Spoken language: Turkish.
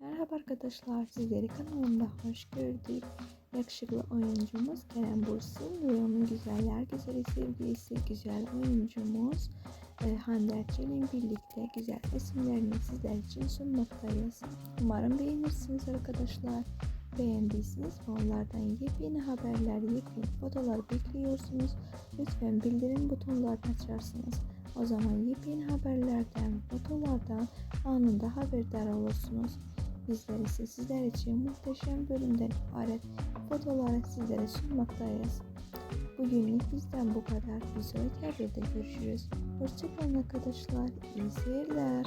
Merhaba arkadaşlar, sizleri kanalımda hoş gördük. Yakışıklı oyuncumuz Kerem Bursin onun güzeller güzeli sevgilisi güzel oyuncumuz e, Hande Erçel'in birlikte güzel resimlerini sizler için sunmaktayız. Umarım beğenirsiniz arkadaşlar. Beğendiyseniz onlardan yepyeni haberler, yepyeni fotolar bekliyorsunuz. Lütfen bildirim butonlarını açarsınız. O zaman yepyeni haberlerden, fotolardan anında haberdar olursunuz. Bizler ise sizler için muhteşem bölümden ibaret fotoğrafları sizlere sunmaktayız. Bugünlük bizden bu kadar. Bir sonraki haberde görüşürüz. Hoşçakalın arkadaşlar. İyi seyirler.